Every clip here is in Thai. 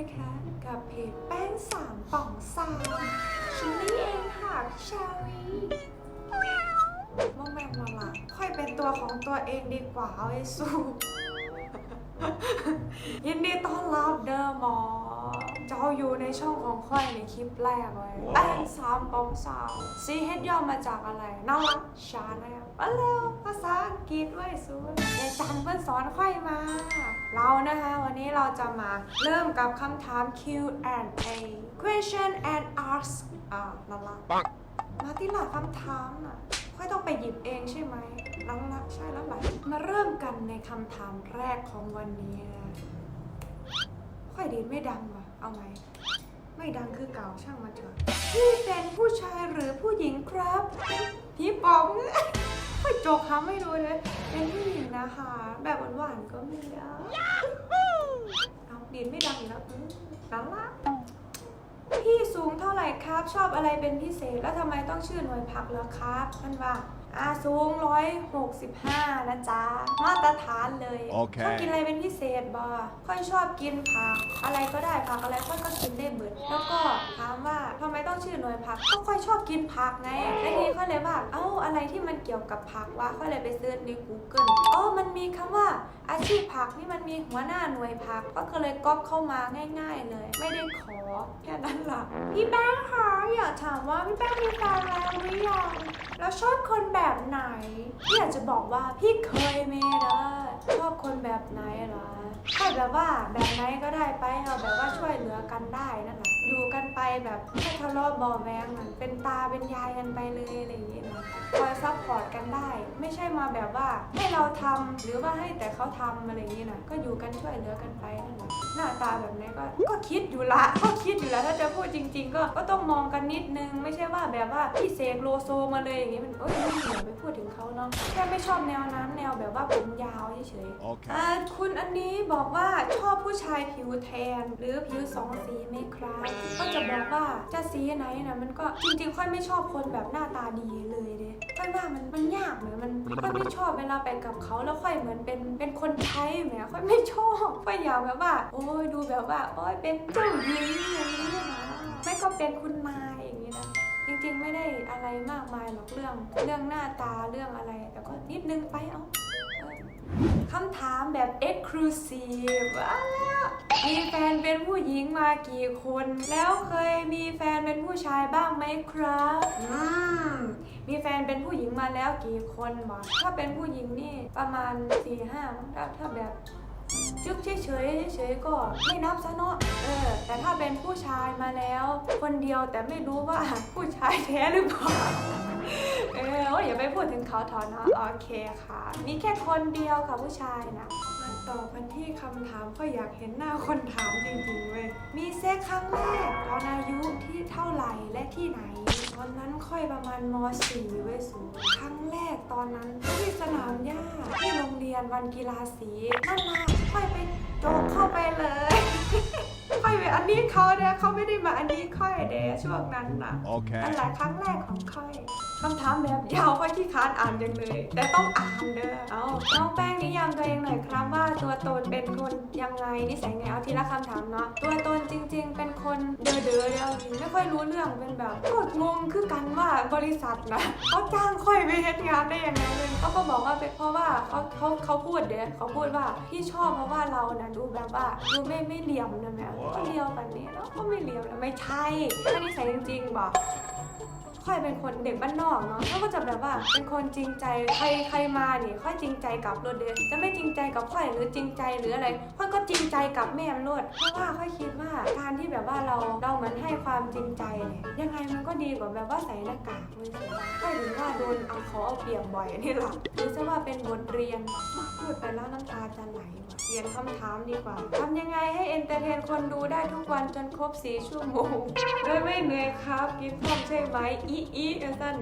นะคะ กับเพจแป้งสามป่องสามชินนี่เองค่ะชารีมองแมนมาละค่อยเป็นตัวของตัวเองดีกว่าไอ้สู้ยินดีต้อนรับเดอหมอ เจ้าอยู่ในช่องของค่อยในคลิปแรกเลยแป้งสามปองสาวซีเฮดย่อมาจากอะไรน่ารักชาแนลมาเร็วภาษาอังกฤษไว้สูนยายจันเพิ่นสอนค่อยมา เรานะคะวันนี้เราจะมาเริ่มกับคำถาม Q&A question and ask อ่านั่นละมาที่หลักคำถามน่ะค่อยต้องไปหยิบเองใช่ไหมลังละใช่แล้วไหมมาเริ่มกันในคำถามแรกของวันนี้นะค่อยดีไม่ดังว่ะ เอาไหม ไม่ดังคือเก่าช่างมันเถอะพี่เป็นผู้ชายหรือผู้หญิงครับพี่ปองค่จกคำไม่รู้เลย เป็นผู้หญิงนะคะ แบบหวานๆก็มีอะเอาดีนไม่ดังอีกแล้วอืมนั่นละพี่สูงเท่าไหร่ครับ ชอบอะไรเป็นพิเศษ แล้วทำไมต้องชื่อหน่วยผักเหรอครับมันว่า อาสูงร้อยหกสิบห้านะจ๊ะ มาตรฐานเลยโอเค ชอบกินอะไรเป็นพิเศษบ่ค่อยชอบกินผัก อะไรก็ได้ผักอะไรค่อยก็กินได้เบิด แล้วก็ถามว่าทำไมต้องชื่อหน่วยผักก็ค่อยชอบกินผักไงแล้วทีนี้ค่อยเลยว่า เอ้าอะไรที่มันเกี่ยวกับผักวะค่อยเลยไปเซิร์ชใน Google อ๋อมันมีคำว่า อาชีพผักนี่มันมีหัวหน้าหน่วยผัก ก็เลยก๊อปเข้ามาง่าย ๆ เลย ไม่ได้ขอแค่นั้นล่ะพี่แป้งคะอยากถามว่าพี่แป้งมีแฟนแล้วหรือยัง แล้วชอบคนแบบไหน พี่อยากจะบอกว่าพี่เคยมีนะชอบคนแบบไหนเหรอ ก็แบบว่าแบบไหนก็ได้ไปเอาแบบว่าช่วยเหลือกันได้นั่นแหละอยู่กันไปแบบไม่ทะเลาะเบาะแวงมันเป็นตาเป็นยายกันไปเลยอะไรอย่างเงี้ยนะคอยซัพพอร์ตกันได้ ไม่ใช่มาแบบว่าให้เราทำหรือว่าให้แต่เขาทำอะไรอย่างเงี้ยนะก็อยู่กันช่วยเหลือกันไปนั่นแหละหน้าตาแบบนี้ก็ก็คิดอยู่ละก็คิดอยู่แล้วถ้าจะพูดจริง ๆ ก็ก็ต้องมองกันนิดนึง ไม่ใช่ว่าแบบว่าพี่เสกโลโซมาเลยอย่างงี้มันเอ้ยไม่เหนือไปพูดถึงเขาเนาะแค่ไม่ชอบแนวนั้นแนวแบบว่าผมยาวเฉยๆ Okay. อ่าคุณอันนี้บอกว่าชอบผู้ชายผิวแทน หรือผิวสองสีไหมครับก็จะบอกว่าจะสีไหนนะมันก็จริงๆ ค่อยไม่ชอบคนแบบหน้าตาดีเลยเด้ค่อยว่ามันมันยากเหมือนมันค่อยไม่ชอบเวลาไปกับเขาแล้วค่อยเหมือนเป็นเป็นคนไทยแหมค่อยไม่ชอบค่อยอยากแบบว่า โอ้ยดูแบบว่าโอ้ยเป็นเจ้าหญิงอย่างนี้นะไม่ก็เป็นคุณนายอย่างนี้นะจริงๆ ไม่ได้อะไรมากมายหรอกเรื่อง เรื่องหน้าตาเรื่องอะไร แต่ก็นิดนึงไปเอา คำถามแบบ exclusive ว้าวมีแฟนเป็นผู้หญิงมากี่คน แล้วเคยมีแฟนเป็นผู้ชายบ้างไหมครับอืมมีแฟนเป็นผู้หญิงมาแล้วกี่คนบอกถ้าเป็นผู้หญิงนี่ประมาณ4ี่ห้าถ้าถ้าแบบ จุ๊บเฉยเฉยๆก็ไม่นับซะเนาะเออ แต่ถ้าเป็นผู้ชายมาแล้ว คนเดียวแต่ไม่รู้ว่าผู้ชายแท้หรือเปล่าเออโอ้ยอย่าไปพูดถึงเขาถอนนะโอเคค่ะ มีแค่คนเดียวค่ะผู้ชายนะมาต่อกันที่คำถามก็อยากเห็นหน้าคนถามจริงๆเว้ยมีเซ็กครั้งแรกตอนอายุที่เท่าไหร่และที่ไหน อนนั้นค่อยประมาณม .4 เว้ยสูงครั้งแรกตอนนั้นที่สนามหญ้าที่โรงเรียนวันกีฬาสีนั่นล่ะค่อยไปโจกเข้าไปเลยค่อยไปอันนี้เขาเด้อเขาไม่ได้มาอันนี้ค่อยเด้อช่วงนั้นน่ะ Okay. นั่นแหละครั้งแรกของค่อย คำถามแบบยาวค่อยที่ค้านอ่านจังเลย แต่ต้องอ่านเด้อเอาน้องแป้งนิยามตัวเองหน่อยครับว่าตัวตนเป็นคนยังไงนิสัยไงเอาทีละคำถามเนาะตัวตนจริง ๆ เป็นคนเด้อเด้อเดียวไม่ค่อยรู้เรื่องเป็นแบบก็งงคือกันว่าบริษัทนะเขาจ้างค่อยไปเฮ็ดงานได้ยังไงเลยเขาก็บอกว่าเป็นเพราะว่าเขาเขาเขาพูดเด้อเขาพูดว่าพี่ชอบเพราะว่าเรานะดูแบบว่าดูไม่ไม่เหลี่ยมนะแม่ก็เลียวแบบนี้แล้วก็ไม่เหลี่ยมนะไม่ใช่ถ้านิสัยจริงๆบอก ค่อยเป็นคนเด็กบ้านนอกเนาะแล้วก็จะแบบว่าเป็นคนจริงใจใครใครมาเนี่ยค่อยจริงใจกับรถเดนจะไม่จริงใจกับค่อยหรือจริงใจหรืออะไรค่อยก็จริงใจกับแม่รถเพราะว่าค่อยคิดว่าการที่แบบว่าเราเราเหมือนให้ความจริงใจเนี่ยยังไงมันก็ดีกว่าแบบว่าใส่หน้ากากเลยสิค่อยถึงว่าโดนเอาเขาเอาเปรียบบ่อยนี่หรอหรือจะว่าเป็นบทเรียนพูดไปแล้วน้ำตาจะไหลเปลี่ยนคำถามดีกว่าทำยังไงให้เอนเตอร์เทนคนดูได้ทุกวันจนครบ4ชั่วโมงโดยไม่เหนื่อยครับกินพร้อมใช่ไหมอีอีเออสั้น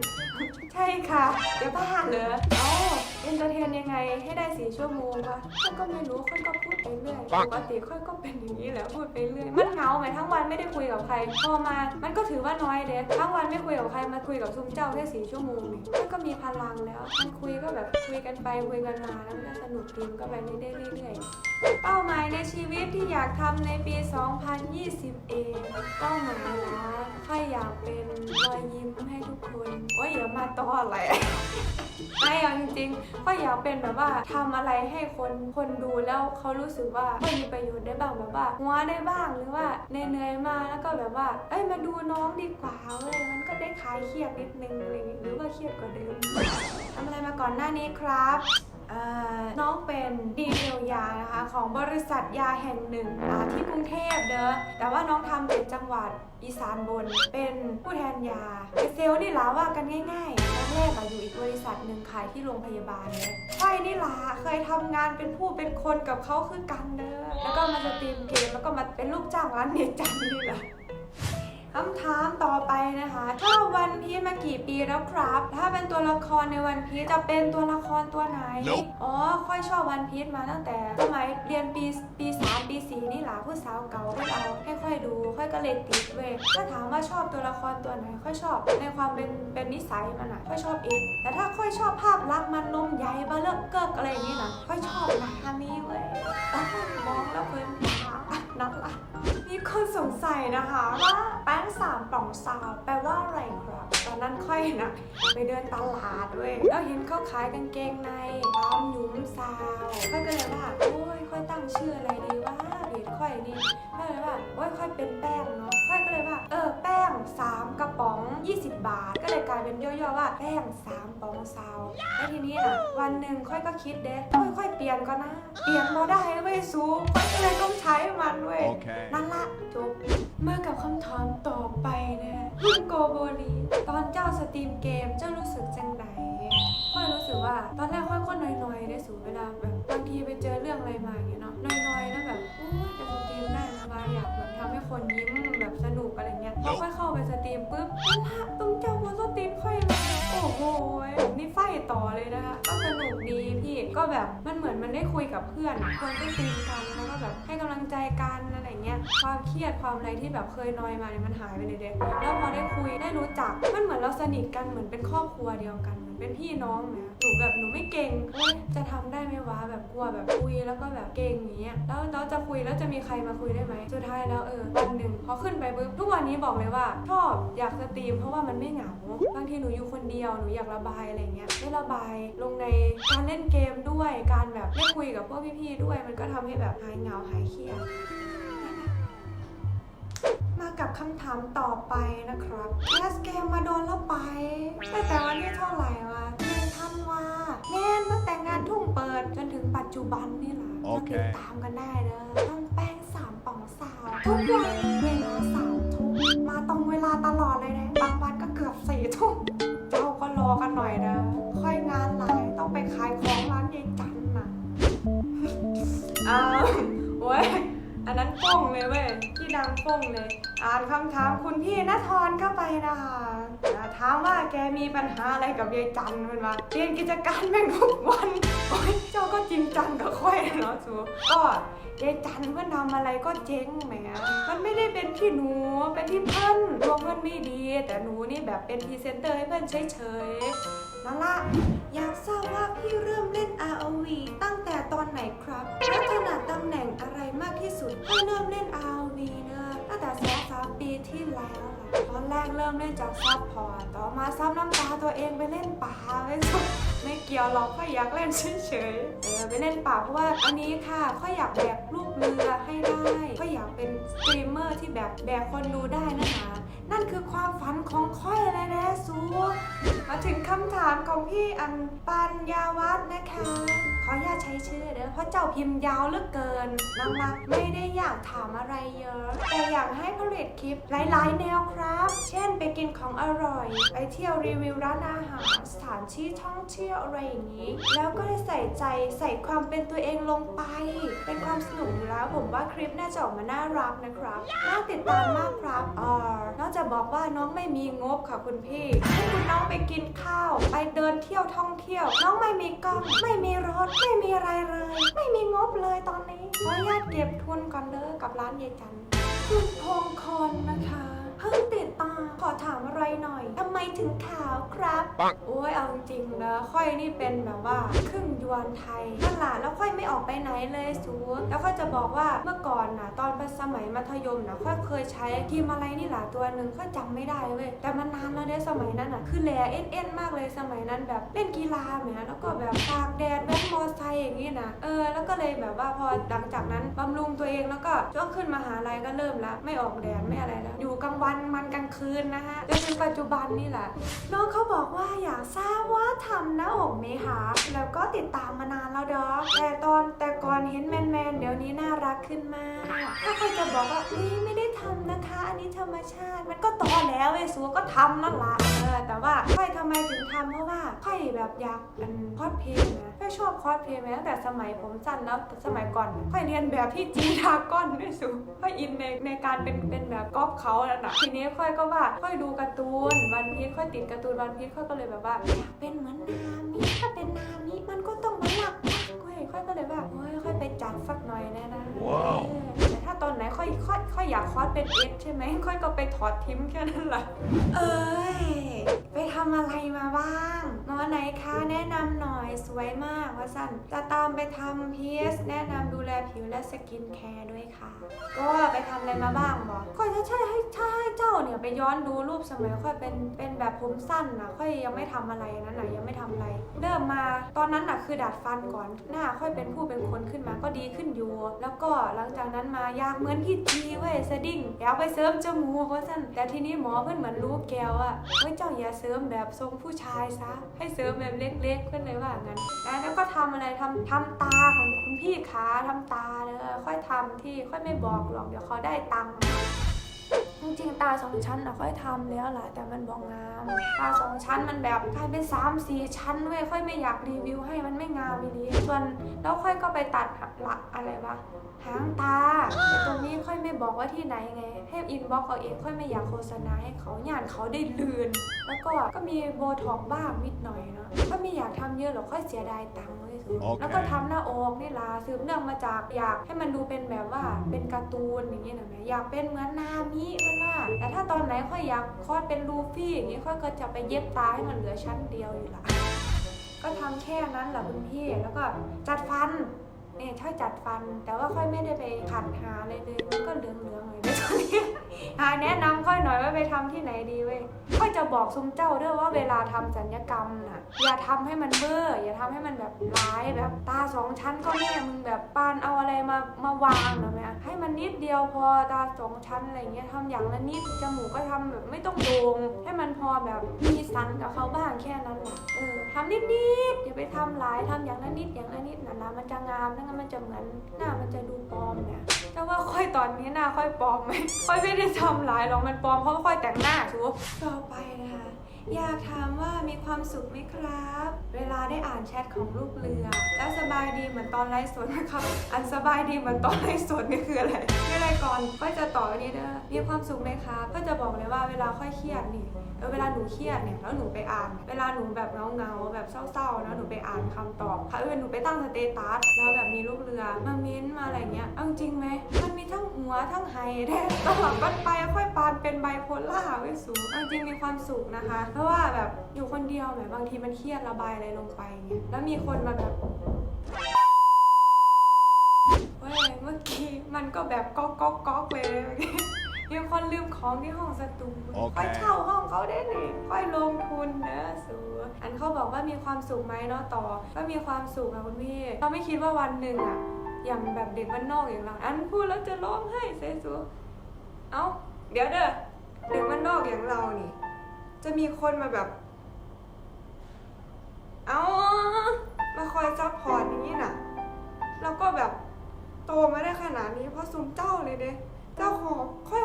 ใช่ค่ะเดี๋ยวบ้าเหรอเอ้าเอนเตอร์เทนยังไงให้ได้สี่ชั่วโมงวะค่อยก็ไม่รู้ค่อยก็พูดไปเรื่อยปกติค่อยก็เป็นอย่างนี้แหละพูดไปเรื่อยมันเหงาไหมทั้งวันไม่ได้คุยกับใคร พอมา มันก็ถือว่าน้อยเด็ทั้งวันไม่คุยกับใครมาคุยกับซุมเจ้าแค่สี่ชั่วโมงนี่มันก็มีพลังแล้วมันคุยก็แบบคุยกันไปคุยกันมาแล้วมันก็สนุกดีมันก็ไปได้เรื่อยๆเป้าหมายในชีวิตที่อยากทำในปี 2020 เองเป้าหมายนะค่อยอยากเป็นรอยยิ้มให้ทุกคนโอ้ยอย่ามาต่ออะไร ไม่เอาจริงๆก็อยากเป็นแบบว่าทำอะไรให้คนคนดูแล้วเขารู้สึกว่าไม่มีประโยชน์ได้บ้างแบบว่าหัวได้บ้างหรือว่าเหนื่อยๆมาแล้วก็แบบว่า เอ้ยมาดูน้องดีกว่าเว้ยมันก็ได้คลายเครียดนิดนึงอะไรอย่างงี้หรือว่าเครียดกว่าเดิมทำอะไรมาก่อนหน้านี้ครับ อ่อน้องเป็นดีเทลยานะคะของบริษัทยาแห่งหนึ่งอ่าที่กรุงเทพเด้อแต่ว่าน้องทำเจ็ดจังหวัดอีสานบน เป็นผู้แทนยาเป็นเซลล์นี่หลาว่ากันง่ายๆตอนแรกอะอยู่อีกบริษัทหนึ่งขายที่โรงพยาบาลเนี่ยใช่นี่หลาเคยทำงานเป็นผู้เป็นคนกับเขาคือกันเด้อแล้วก็มาสตรีมเกมแล้วก็มาเป็นลูกจ้างร้านเนจันนี่แหละ คำถามต่อไปนะคะชอบวันพีชมากี่ปีแล้วครับ ถ้าเป็นตัวละครในวันพีชจะเป็นตัวละครตัวไหน Nope อ๋อ ค่อยชอบวันพีชมาตั้งแต่สมัยเรียนปีปีสามปีสี่นี่หล่ะผู้สาวเก่าค่อยเอาให้ค่อยดู ค่อยก็เลยติดเว้ยถ้าถามว่าชอบตัวละครตัวไหน ค่อยชอบในความเป็นเป็นนิสัยมันอะค่อยชอบเอ็ดแต่ถ้าค่อยชอบภาพลักษณ์มันนมใหญ่บาเลิกเกิกอะไรอย่างนี้นะค่อยชอบนามีเว้ยอ้าวมองแล้วเพลินตานั่นละมีคนสงสัยนะคะว่าแป้งสามป่อง ซาวแปลว่าอะไรครับ ตอนนั้นค่อยนะไปเดินตลาดด้วยแล้วเห็นเขาขายกางเกงในตามหยุมซาวค่อยก็เลยว่าโอ้ยค่อยตั้งชื่ออะไรดีว่า เพจค่อยนี่ค่อยเลยว่าโอ้ยค่อยเป็นแป้งเนาะค่อยก็เลยว่า เออแป้งสามกระป๋อง 20 บาท ก็เลยกลายเป็นย่อๆว่าแป้งสามป่องซาวแล้วทีนี้น่ะวันหนึ่งค่อยก็คิดเด้ค่อยๆเปลี่ยนก็นะเปลี่ยนมาได้เว้ยซูค่อยก็เลยต้องใช้มันเว้ย Okay. นั่นละจบมากับคำถามต่อไปนะฮะคุณโกโบลีตอนเจ้าสตรีมเกมเจ้ารู้สึกจังไหนค่อยรู้สึกว่าตอนแรกค่อยก็น้อยๆได้สูเวลาแบบบางทีไปเจอเรื่องอะไรมาอย่างเงี้ยเนาะน้อย คนยิ้มแบบสนุกอะไรเงี้ยพอค่อยเข้าไปสตรีมปุ๊บนั่นละตรงเจ้าบนสตรีมค่อยเลยโอ้โหผมนี่ไฟต่อเลยนะคะก็สนุกดีพี่ก็แบบมันเหมือนมันได้คุยกับเพื่อนคนที่ตีมกันแล้วก็แบบให้กำลังใจกันอะไรเงี้ยความเครียดความอะไรที่แบบเคยนอยมาเนี่ยมันหายไปเลยเด็แล้วพอได้คุยได้รู้จักมันเหมือนเราสนิทกันเหมือนเป็นครอบครัวเดียวกัน เป็นพี่น้องเนี่ยหนูแบบหนูไม่เก่งเอ้ยจะทำได้ไหมวะแบบกลัวแบบคุยแล้วก็แบบเก่งอย่างเงี้ยแล้วเราจะคุยแล้วจะมีใครมาคุยได้ไหมสุดท้ายแล้วเออวันหนึ่งพอขึ้นไปปุ๊บทุกวันนี้บอกเลยว่าชอบอยากสตรีมเพราะว่ามันไม่เหงาบางทีหนูอยู่คนเดียวหนูอยากระบายอะไรเงี้ยได้ระบายลงในการเล่นเกมด้วยการแบบได้คุยกับพวกพี่ๆด้วย มันก็ทำให้แบบหายเหงาหายเครียด มากับคำถามต่อไปนะครับแคสเกมมาโดนแล้วไปตั้งแต่วันที่เท่าไหร่วะเดือนธันวาแน่นตั้งแต่งานทุ่งเปิด จนถึงปัจจุบันนี่แหละโอก็เค ติดตามกันได้นะทำแป้งสามป่องสาว ทุกวันเวลาสามทุ่มมาตรงเวลาตลอดเลยนะบางวันก็เกือบสี่ทุ่มเจ้าก็รอกันหน่อยนะค่อยงานหลายต้องไปขายของร้านยายจันน่ะอ้าวโว้ย อันนั้นป้องเลยเว้ยที่ดังป้องเลย อ่านคำถามคุณพี่นทรเข้าไปนะคะถามว่าแกมีปัญหาอะไรกับยายจันมันวะเรียนกิจการแม่งทุกวันโอ้ยเจ้าก็จริงจังกับค่อยเนาะสูก็ยายจันเพื่อนทำอะไรก็เจ๊งแหมมันไม่ได้เป็นที่หนูเป็นที่เพื่อนดวงเพื่อนไม่ดี แต่หนูนี่แบบเป็นพรีเซนเตอร์ให้เพื่อนเฉยๆ นั่นละ อยากทราบว่าพี่เริ่มเล่น ROV ตั้งแต่ตอนไหนครับ และถนัดตำแหน่งอะไรมากที่สุดก็เริ่มเล่น ROV เนอะตั้งแต่สองสามปีที่แล้วล่ะตอนแรกเริ่มเล่นจากซับพอร์ตต่อมาซับน้ำตาตัวเองไปเล่นป่าไปสุดไม่เกี่ยวหรอกค่อยอยากเล่นเฉยๆเออไปเล่นป่าเพราะว่าอันนี้ค่ะค่อยอยากแบกลูกเรือให้ได้ค่อยอยากเป็นสตรีมเมอร์ที่แบบแบกคนดูได้นะคะ นั่นคือความฝันของค่อยเลยนะซูมาถึงคำถามของพี่อันปัญญาวัฒน์นะคะ ขออนุญาตใช้ชื่อเด้อเพราะเจ้าพิมพ์ยาวเหลือเกินนักไม่ได้อยากถามอะไรเยอะ แต่อยากให้ผลิตคลิปหลายๆ แนวครับ เช่นไปกินของอร่อย ไปเที่ยวรีวิวร้านอาหาร สถานที่ท่องเที่ยวอะไรอย่างนี้ แล้วก็ได้ใส่ใจใส่ความเป็นตัวเองลงไป เป็นความสนุกอยู่แล้วผมว่าคลิปน่าจะออกมาน่ารักนะครับน่าติดตามมากครับเออนอกจากจะบอกว่าน้องไม่มีงบค่ะคุณพี่ให้คุณน้องไปกินข้าว ไปเดินเที่ยวท่องเที่ยว น้องไม่มีกล้องไม่มีรถ ไม่มีอะไรเลย ไม่มีงบเลยตอนนี้ขออนุญาตเก็บทุนก่อนเด้อกับร้านยายจันคุณพงคอนนะคะ เพิ่งติดตามขอถาม ถึงขาวครับ โอ้ยเอาจริงๆนะค่อยนี่เป็นแบบว่าครึ่งยวนไทยนั่นแหละแล้วค่อยไม่ออกไปไหนเลยสูแล้วค่อยจะบอกว่าเมื่อก่อนนะตอนเป็นสมัยมัธยมนะค่อยเคยใช้ครีมอะไรนี่แหละตัวหนึ่งค่อยจำไม่ได้เว้ยแต่มันนานแล้วเนี่ยสมัยนั้นอะคือแหลเอ็นเอ็นมากเลยสมัยนั้นแบบเล่นกีฬาแหมแล้วก็แบบตากแดดแว้นมอไซค์อย่างนี้นะเออแล้วก็เลยแบบว่าพอหลังจากนั้นบำรุงตัวเองแล้วก็ช่วงขึ้นมหาลัยก็เริ่มละไม่ออกแดดไม่อะไรแล้วอยู่กลางวันมันกลางคืนนะฮะจนถึงปัจจุบันนี่แหละน้องเขาบอกว่าอยากทราบว่าทำหน้าอกไหมคะแล้วก็ติดตามมานานแล้วดอกแต่ตอนแต่ก่อนเห็นแมนๆเดี๋ยวนี้น่ารักขึ้นมาก ถ้าใครจะบอกว่าอุ้ยไม่ได้ ทำนะคะ อันนี้ธรรมชาติ มันก็ตอแล้วไอ้สัวก็ทำนั่นละเออแต่ว่าค่อยทำไมถึงทำเพราะว่าค่อยแบบอยากอันคอสเพลย์นะค่อยชอบคอสเพลย์มาตั้งแต่สมัยผมสั้นแล้วแต่สมัยก่อนค่อยเรียนแบบพี่จีดากอนด้วยสูค่อยอินในในการเป็นเป็นแบบก๊อปเขาแล้วนะทีนี้ค่อยก็ว่าค่อยดูการ์ตูนวันพีชค่อยติดการ์ตูนวันพีชค่อยก็เลยแบบว่าอยากเป็นเหมือนนามิถ้าเป็นนามิมันก็ต้องมาหลักค่อยค่อยก็เลยว่าโอ้ยค่อยไปจัดสักหน่อยแน่นะว้าวเออแตอนไหนค่อยค่อยค่อยอยากคอสเป็นเอสใช่ไหมค่อยก็ไปถอดทิ้มแค่นั้นแหละเอ้ยไปทำอะไรมาบ้างหมอไหนคะแนะนำหน่อยสวยมากว่าสั้นจะตามไปทำพีสแนะนำดูแลผิวและสกินแคร์ด้วยค่ะ ก็ไปทำอะไรมาบ้างบอกค่อยจะใช่ให้ใช้ เนี่ยไปย้อนดูรูปสมัยค่อยเป็นเป็นแบบผมสั้นนะค่อยยังไม่ทำอะไรนั้นนะยังไม่ทำอะไร เริ่มมาตอนนั้นน่ะคือดัดฟันก่อนหน้าค่อยเป็นผู้เป็นคนขึ้นมาก็ดีขึ้นอยู่ แล้วก็หลังจากนั้นมาอยากเหมือนพี่ทีเว้ยสดิ้งอยากไปเสริมจมูกว่าสั้นแต่ทีนี้หมอเพื่อนเหมือนรู้แกวอะเฮ้ยเจ้าอย่าเสริมแบบทรงผู้ชายซะให้เสริมแบบเล็ก ๆ เพื่อนเลยว่างั้นแล้วก็ทำอะไรทำทำตาของคุณพี่ขาทำตาเด้อค่อยทำที่ค่อยไม่บอกหรอกเดี๋ยวเขาได้ตังค์ จริงๆตาสองชั้นอะค่อยทำแล้วแหละแต่มันบอกงามตาสองชั้นมันแบบกลายเป็นสามสี่ชั้นเว้ยค่อยไม่อยากรีวิวให้มันไม่งามอีนี้ส่วนแล้วค่อยก็ไปตัดหลักอะไรวะหางตาแต่ตรงนี้ค่อยไม่บอกว่าที่ไหนไงให้อินบ็อกเอาเองค่อยไม่อยากโฆษณาให้เขาหยานเขาได้ลืน แล้วก็ก็มีโบท็อกบ้างนิดหน่อยเนาะก็ไม่อยากทำเยอะหรอกค่อยเสียดายตังค์ เว้ยสุดโอเคแล้วก็ทำหน้าอกนี่ล่ะสืบเนื่องมาจากอยากให้มันดูเป็นแบบว่าเป็นการ์ตูนอย่างนี้นะแม่อยากเป็นเหมือนนามิมันว่า แต่ถ้าตอนไหนค่อยอยากคลอดเป็นลูฟี่อย่างนี้ค่อยก็จะไปเย็บตาให้มันเหลือชั้นเดียวอยู่ละก็ทำแค่นั้นแหละคุณพี่แล้วก็จัดฟันเนี่ยถ้าจัดฟันแต่ว่าค่อยไม่ได้ไปขัดหาอะไรเลยมันก็เหลืองๆเลยไม่ตอนนี้ หาแนะนำค่อยหน่อยว่าไปทำที่ไหนดีเว้ยค่อยจะบอกซุมเจ้าด้วยว่าเวลาทำสัญญกรรมน่ะ อย่าทำให้มันเบ้ออย่าทำให้มันแบบร้ายแบบตาสองชั้นก็แน่มึงแบบปานเอาอะไรมามาวางนะแม่ให้มันนิดเดียวพอตาสองชั้นอะไรเงี้ยทำอย่างละนิดจมูกก็ทำแบบไม่ต้องโด่งให้มันพอแบบมีสันกับเขาบ้างแค่นั้นแหละเออทำนิดๆอย่าไปทำหลายทำอย่างละนิดอย่างละนิดนะนะมันจะงามไม่งั้นมันจะเหมือนหน้ามันจะดูปลอมเนี่ยแต่ว่าค่อยตอนนี้หน้าค่อยปลอมไหมอยไม่ได้ทำหลายหรอกมันปลอมเพราะค่อยแต่งหน้าชูต่อไปนะคะ อยากถามว่ามีความสุขไหมครับ เวลาได้อ่านแชทของลูกเรือ แล้วสบายดีเหมือนตอนไลฟ์สดไหมครับ อันสบายดีเหมือนตอนไลฟ์สดนี่คืออะไรนี่อไรก่อนก็จะต่ออันนี้เด้อมีความสุขไหมครับก็จะบอกเลยว่าเวลาค่อยเครียดนี่เออเวลาหนูเครียดเนี่ยแล้วหนูไปอ่าน เวลาหนูแบบเงาๆแบบเศร้าๆแล้วหนูไปอ่านคำตอบค่ะเออหนูไปตั้งสเตตัสแล้วแบบมีลูกเรือมาเม้นท์มาอะไรเงี้ยเอาจริงไหมมันมีทั้งหัวทั้งไฮแท้ตลับกันไปค่อยปานเป็นไบโพล่าไว้สูงเอาจริงมีความสุขนะคะเพราะว่าแบบอยู่คนเดียวแบบบางทีมันเครียดระบายอะไรลงไปเงี้ยแล้วมีคนมาแบบเว้ยเมื่อกี้มันก็แบบก๊อกก๊อกก๊อกเลยเมื่อกี้มีคนลืมของที่ห้องสตูโอเค ค่อยเช่าห้องเขาได้นี่ค่อยลงทุนนะสูอันเขาบอกว่ามีความสุขไหมเนาะต่อ ก็มีความสุขอะคุณพี่เราไม่คิดว่าวันหนึ่งอะอย่างแบบเด็กบ้านนอกอย่างเราอันพูดแล้วจะร้องไห้เซซู เอ้า เดี๋ยวเด้อเด็กบ้านนอกอย่างเรานี่ จะมีคนมาแบบ เอามาคอยซัพพอร์ตอย่างนี้น่ะ แล้วก็แบบโตมาได้ขนาดนี้เพราะซุมเจ้าเลยเด้เจ้าของค่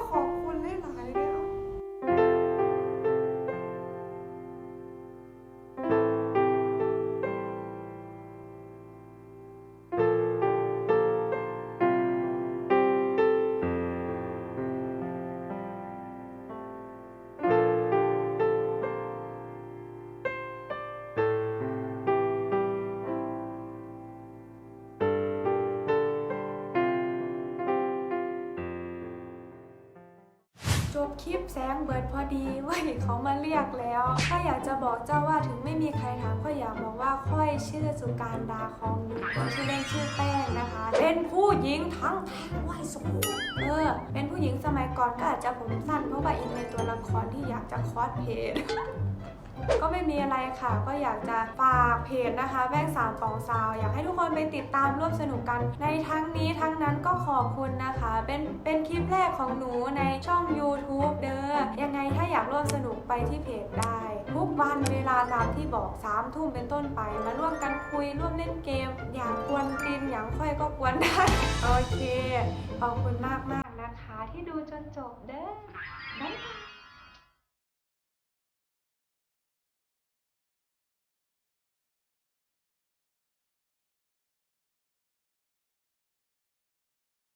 จบคลิปแสงเบิดพอดีเว่าเขามาเรียกแล้วถ้าอยากจะบอกเจ้าว่าถึงไม่มีใครถามก็อยากบอกว่าค่อยชื่อสุการดาคองอยู่ชื่อเล่นชื่อแป้งนะคะ เป็นผู้หญิงทั้งแท่งไหวสูงเออเป็นผู้หญิงสมัยก่อนก็อาจจะผมสั้นเพราะว่าอินในตัวละครที่อยากจะคอสเพลย์ ก็ไม่มีอะไรค่ะ ก็อยากจะฝากเพจนะคะแป้งสามปองซาวอยากให้ทุกคนไปติดตามร่วมสนุกกัน ในทั้งนี้ทั้งนั้นก็ขอบคุณนะคะ เป็นเป็นคลิปแรกของหนูในช่อง YouTube เด้อยังไงถ้าอยากร่วมสนุกไปที่เพจได้ ทุกวันเวลาตามที่บอก3ามทุ่มเป็นต้นไป มาร่วมกันคุยร่วมเล่นเกม อยากกวนตีนอย่างค่อยก็กวนได้ โอเค ขอบคุณมากๆนะคะ ที่ดูจนจบเด้อบ๊ายบาย